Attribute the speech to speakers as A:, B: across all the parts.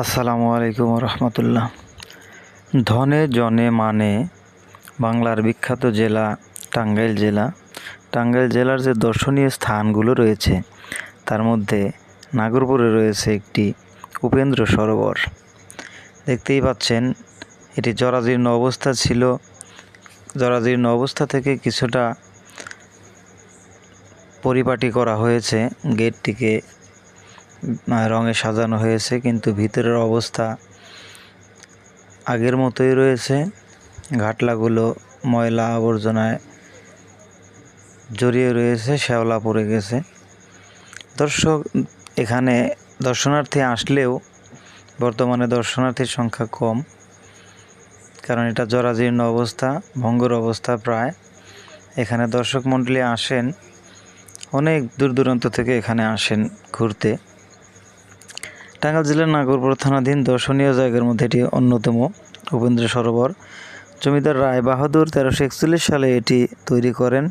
A: আসসালামু আলাইকুম রহমতুল্লাহ। ধনে, জনে মানে বাংলার বিখ্যাত জেলা টাঙ্গাইল জেলা। টাঙ্গাইল জেলার যে দর্শনীয় স্থানগুলো রয়েছে, তার মধ্যে নাগরপুরে রয়েছে একটি উপেন্দ্র সরোবর। দেখতেই পাচ্ছেন, এটি জরাজীর্ণ অবস্থা ছিল। জরাজীর্ণ অবস্থা থেকে কিছুটা পরিপাটি করা হয়েছে গেটটিকে। রঙে সাজানো হয়েছে, কিন্তু ভিতরের অবস্থা আগের মতোই রয়েছে। ঘাটলাগুলো ময়লা আবর্জনায় জড়িয়ে রয়েছে, শ্যাওলা পড়ে গেছে। দর্শক, এখানে দর্শনার্থী আসলেও বর্তমানে দর্শনার্থীর সংখ্যা কম, কারণ এটা জরাজীর্ণ অবস্থা, ভঙ্গুর অবস্থা প্রায়। এখানে দর্শক মণ্ডলী আসেন, অনেক দূর দূরান্ত থেকে এখানে আসেন ঘুরতে। টাঙ্গাইল জেলার নাগরপুর থানাধীন দর্শনীয় জায়গার মধ্যে এটি অন্যতম। উপেন্দ্র সরোবর। জমিদার রায় বাহাদুর তেরোশো একচল্লিশ সালে এটি তৈরি করেন।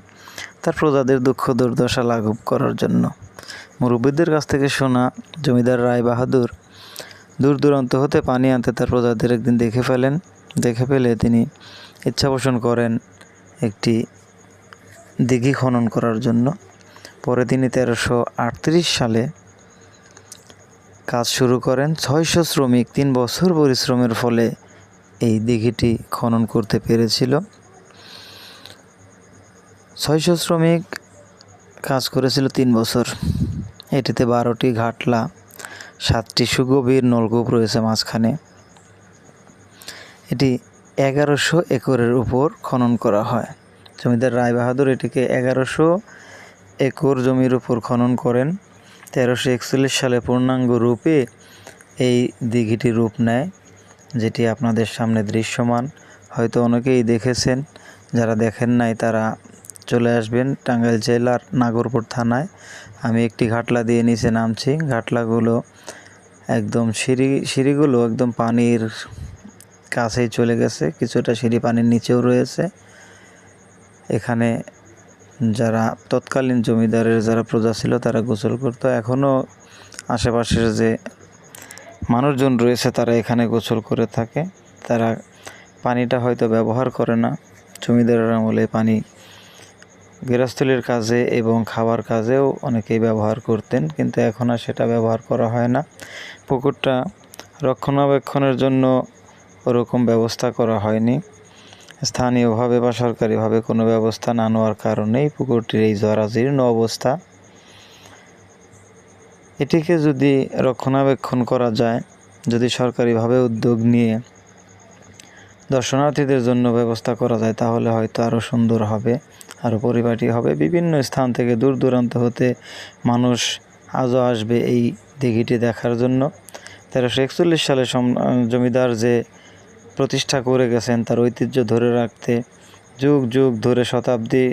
A: তার প্রজাদের দুঃখ দুর্দশা লাঘব করার জন্য। মুরব্বীদের কাছ থেকে শোনা জমিদার রায় বাহাদুর, দূর দূরান্ত হতে পানি আনতে তার প্রজাদের একদিন দেখে ফেলেন। দেখে ফেলে তিনি ইচ্ছা পোষণ করেন একটি দিঘি খনন করার জন্য। পরে তিনি তেরোশো সালে কাজ শুরু করেন। ছয়শো শ্রমিক তিন বছর পরিশ্রমের ফলে এই দিঘিটি খনন করতে পেরেছিল। ছয়শো শ্রমিক কাজ করেছিল তিন বছর। এটিতে বারোটি ঘাটলা, সাতটি সুগভীর নলকূপ রয়েছে মাঝখানে। এটি এগারোশো একরের উপর খনন করা হয়। জমিদার রায় বাহাদুর এটিকে এগারোশো একর জমির উপর খনন করেন। তেরোশো একচল্লিশ সালে পূর্ণাঙ্গ রূপে এই দিঘিটি রূপ নেয়, যেটি আপনাদের সামনে দৃশ্যমান। হয়তো অনেকেই দেখেছেন, যারা দেখেন নাই তারা চলে আসবেন টাঙ্গাইল জেলার নাগরপুর থানায়। আমি একটি ঘাটলা দিয়ে নিচে নামছি। ঘাটলাগুলো একদম সিঁড়ি, সিঁড়িগুলো একদম পানির কাছেই চলে গেছে। কিছুটা সিঁড়ি পানির নিচেও রয়েছে। এখানে যারা তৎকালীন জমিদারের যারা প্রজা ছিল, তারা গোসল করতো। এখনও আশেপাশের যে মানুষজন রয়েছে, তারা এখানে গোসল করে থাকে। তারা পানিটা হয়তো ব্যবহার করে না। জমিদারের আমলে পানি গৃহস্থলীর কাজে এবং খাবার কাজেও অনেকেই ব্যবহার করতেন, কিন্তু এখন আর সেটা ব্যবহার করা হয় না। পুকুরটা রক্ষণাবেক্ষণের জন্য ওরকম ব্যবস্থা করা হয়নি। স্থানীয়ভাবে বা সরকারিভাবে কোনো ব্যবস্থা না নেওয়ার কারণেই পুকুরটির এই জরাজীর্ণ অবস্থা। এটিকে যদি রক্ষণাবেক্ষণ করা যায়, যদি সরকারিভাবে উদ্যোগ নিয়ে দর্শনার্থীদের জন্য ব্যবস্থা করা যায়, তাহলে হয়তো আরও সুন্দর হবে, আরও পরিপাটি হবে। বিভিন্ন স্থান থেকে দূর দূরান্ত হতে মানুষ আজও আসবে এই দিঘিটি দেখার জন্য। তেরোশো একচল্লিশ সালে জমিদার যে প্রতিষ্ঠা করে গেছেন তার ঐতিহ্য ধরে রাখতে। যুগ যুগ ধরে শতাব্দী